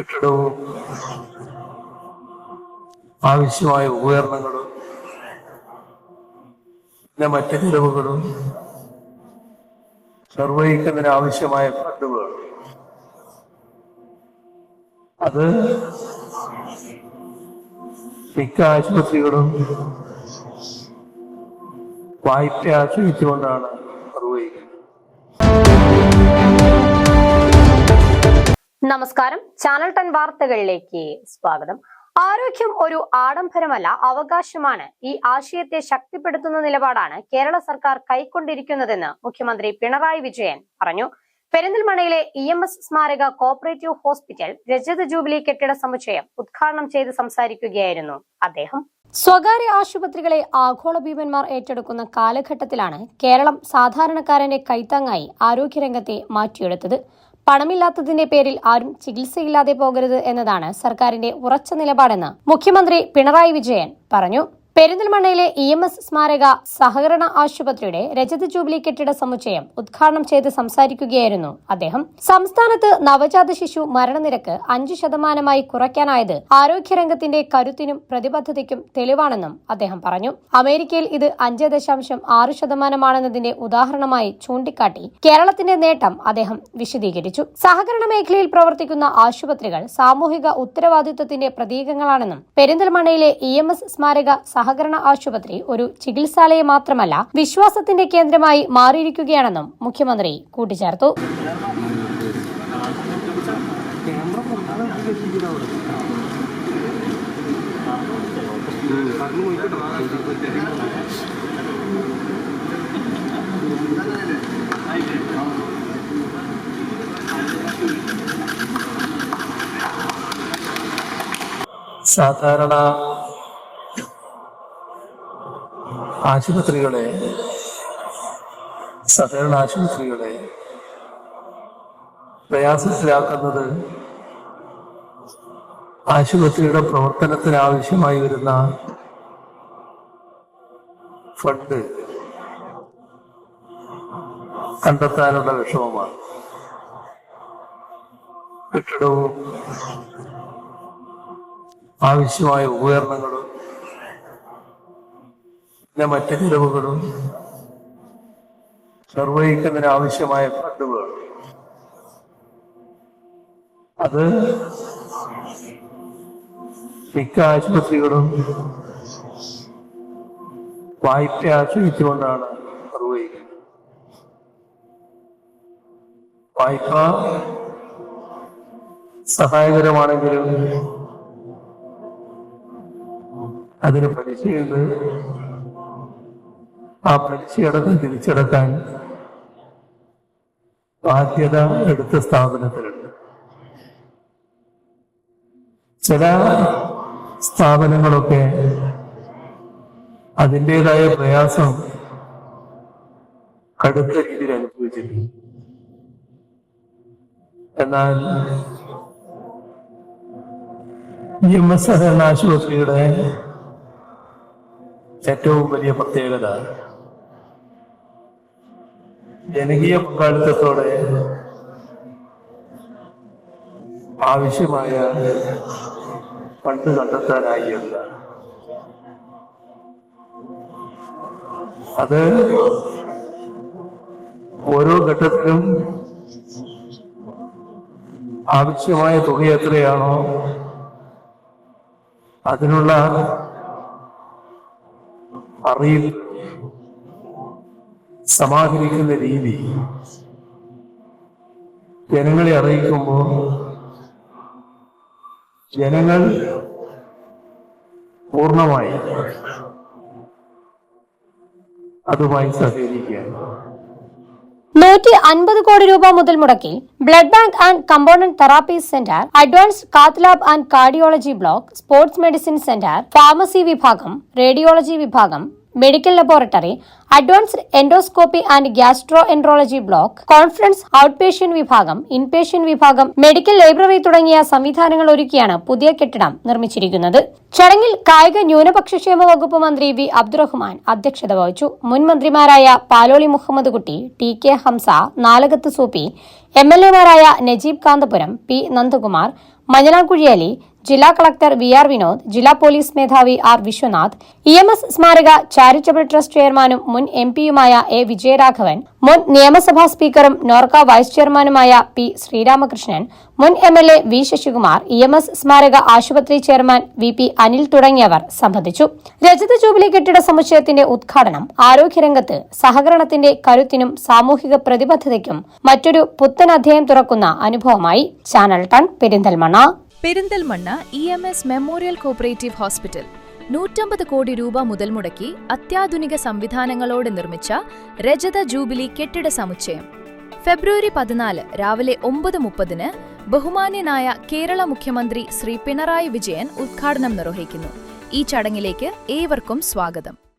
കെട്ടിടവും ആവശ്യമായ ഉപകരണങ്ങളും പിന്നെ മറ്റ് ചെലവുകളും നിർവഹിക്കുന്നതിന് ആവശ്യമായ ഫണ്ടുകൾ. അത് മിക്ക ആശുപത്രികളും വായ്പ ആശ്രയിച്ചുകൊണ്ടാണ് നമസ്കാരം. ചാനൽ ടെൻ വാർത്തകളിലേക്ക് സ്വാഗതം. ആരോഗ്യം ഒരു ആഡംബരമല്ല അവകാശമാണ്. ഈ ആശയത്തെ ശക്തിപ്പെടുത്തുന്ന നിലപാടാണ് കേരള സർക്കാർ കൈക്കൊണ്ടിരിക്കുന്നതെന്ന് മുഖ്യമന്ത്രി പിണറായി വിജയൻ പറഞ്ഞു. പെരിന്തൽമണ്ണയിലെ ഇ എം എസ് സ്മാരക കോപ്പറേറ്റീവ് ഹോസ്പിറ്റൽ രജത ജൂബിലി കെട്ടിട സമുച്ചയം ഉദ്ഘാടനം ചെയ്ത് സംസാരിക്കുകയായിരുന്നു അദ്ദേഹം. സ്വകാര്യ ആശുപത്രികളെ ആഗോള ഭീമന്മാർ ഏറ്റെടുക്കുന്ന കാലഘട്ടത്തിലാണ് കേരളം സാധാരണക്കാരന്റെ കൈത്താങ്ങായി ആരോഗ്യരംഗത്തെ മാറ്റിയെടുത്തത്. പണമില്ലാത്തതിന്റെ പേരിൽ ആരും ചികിത്സയില്ലാതെ പോകരുത് എന്നതാണ് സർക്കാരിന്റെ ഉറച്ച നിലപാടെന്ന് മുഖ്യമന്ത്രി പിണറായി വിജയൻ പറഞ്ഞു പെരിന്തൽമണ്ണയിലെ ഇ എം എസ് സ്മാരക സഹകരണ ആശുപത്രിയുടെ രജത ജൂബിലി കെട്ടിട സമുച്ചയം ഉദ്ഘാടനം ചെയ്ത് സംസാരിക്കുകയായിരുന്നു അദ്ദേഹം. സംസ്ഥാനത്ത് നവജാത ശിശു മരണനിരക്ക് അഞ്ച് ശതമാനമായി കുറയ്ക്കാനായത് ആരോഗ്യരംഗത്തിന്റെ കരുത്തിനും പ്രതിബദ്ധതയ്ക്കും തെളിവാണെന്നും അദ്ദേഹം പറഞ്ഞു. അമേരിക്കയിൽ ഇത് അഞ്ച് ദശാംശം ആറ് ശതമാനമാണെന്നതിന്റെ ഉദാഹരണമായി ചൂണ്ടിക്കാട്ടി കേരളത്തിന്റെ നേട്ടം അദ്ദേഹം വിശദീകരിച്ചു. സഹകരണ മേഖലയിൽ പ്രവർത്തിക്കുന്ന ആശുപത്രികൾ സാമൂഹിക ഉത്തരവാദിത്വത്തിന്റെ പ്രതീകങ്ങളാണെന്നും പെരിന്തൽമണ്ണയിലെ ഇ എം എസ് സ്മാരക സഹകരണ ആശുപത്രി ഒരു ചികിത്സാലയം മാത്രമല്ല വിശ്വാസത്തിന്റെ കേന്ദ്രമായി മാറിയിരിക്കുകയാണെന്നും മുഖ്യമന്ത്രി കൂട്ടിച്ചേർത്തു. സാധാരണ ആശുപത്രികളെ സഹകരണ ആശുപത്രികളെ പ്രയാസത്തിലാക്കുന്നത് ആശുപത്രിയുടെ പ്രവർത്തനത്തിന് ആവശ്യമായി വരുന്ന ഫണ്ട് കണ്ടെത്താനുള്ള വിഷമമാണ്. കെട്ടിടവും ആവശ്യമായ ഉപകരണങ്ങളും പിന്നെ മറ്റ് ചെലവുകളും നിർവഹിക്കുന്നതിന് ആവശ്യമായ ഫണ്ടുകൾ. അത് മിക്ക ആശുപത്രികളും വായ്പ ആശ്രയിച്ചുകൊണ്ടാണ് നിർവഹിക്കുന്നത്. വായ്പ സഹായകരമാണെങ്കിലും അതിന് പലിശയുണ്ട്. ആ പലിശയടക്കം തിരിച്ചെടുക്കാൻ ബാധ്യത എടുത്ത സ്ഥാപനത്തിലുണ്ട്. ചില സ്ഥാപനങ്ങളൊക്കെ അതിന്റെതായ പ്രയാസം കടുത്ത രീതിയിൽ അനുഭവിച്ചിട്ടുണ്ട്. എന്നാൽ ഇ എം എസ് സഹകരണ ആശുപത്രിയുടെ ഏറ്റവും വലിയ പ്രത്യേകത ജനകീയ പങ്കാളിത്തത്തോടെ ആവശ്യമായ ഫണ്ട് കണ്ടെത്താനായി അത് ഓരോ ഘട്ടത്തിലും ആവശ്യമായ തുക എത്രയാണോ അതിനുള്ള അറിയിപ്പ് സമാഹരിക്കുന്ന രീതി. ജനങ്ങളെ അറിയിക്കുമ്പോൾ ജനങ്ങൾ പൂർണമായി അതുമായി സഹകരിക്കുക. നൂറ്റി അൻപത് കോടി രൂപ മുതൽ മുടക്കി blood bank and component therapy centre advance cath lab and cardiology block sports medicine centre pharmacy വിഭാഗം റേഡിയോളജി വിഭാഗം medical laboratory advanced endoscopy and gastro enterology block conference out patient വിഭാഗം ഇൻപേഷ്യൻ വിഭാഗം മെഡിക്കൽ ലൈബ്രറി തുടങ്ങിയ സംവിധാനങ്ങൾ ഒരുക്കിയാണ് പുതിയ കെട്ടിടം നിർമ്മിച്ചിരിക്കുന്നത്. ചടങ്ങിൽ കായിക ന്യൂനപക്ഷക്ഷേമ വകുപ്പ് മന്ത്രി വി. അബ്ദുറഹ്മാൻ അധ്യക്ഷത വഹിച്ചു. മുൻ മന്ത്രിമാരായ Paloli Muhammad Kutty T. K. Hamza Nalakath Soopy M. L. എമാരായ Najeeb Kanthapuram P. Nandakumar Manjalamkuzhi ജില്ലാ കളക്ടർ വി ആർ വിനോദ് ജില്ലാ പോലീസ് മേധാവി R Viswanath E M S സ്മാരക ചാരിറ്റബിൾ ട്രസ്റ്റ് ചെയർമാനും മുൻ എം പിയുമായ എ വിജയരാഘവൻ മുൻ നിയമസഭാ സ്പീക്കറും നോർക്ക വൈസ് ചെയർമാനുമായ പി ശ്രീരാമകൃഷ്ണൻ മുൻ M L A V Sasikumar E M S സ്മാരക ആശുപത്രി ചെയർമാൻ വി പി അനിൽ തുടങ്ങിയവർ സംബന്ധിച്ചു. രജത ജൂബിലി കെട്ടിട സമുച്ചയത്തിന്റെ ഉദ്ഘാടനം ആരോഗ്യരംഗത്ത് സഹകരണത്തിന്റെ കരുത്തിനും സാമൂഹിക പ്രതിബദ്ധതയ്ക്കും മറ്റൊരു പുത്തൻ അധ്യായം തുറക്കുന്ന അനുഭവമായി. Channel ton Perinthalmanna. Perinthalmanna E M S memorial cooperative hospital. നൂറ്റമ്പത് കോടി രൂപ മുതൽ മുടക്കി അത്യാധുനിക സംവിധാനങ്ങളോടെ നിർമ്മിച്ച രജത ജൂബിലി കെട്ടിട സമുച്ചയം. ഫെബ്രുവരി പതിനാല് രാവിലെ ഒമ്പത് മുപ്പതിന് ബഹുമാന്യനായ കേരള മുഖ്യമന്ത്രി ശ്രീ പിണറായി വിജയൻ ഉദ്ഘാടനം നിർവഹിക്കുന്നു. ഈ ചടങ്ങിലേക്ക് ഏവർക്കും സ്വാഗതം.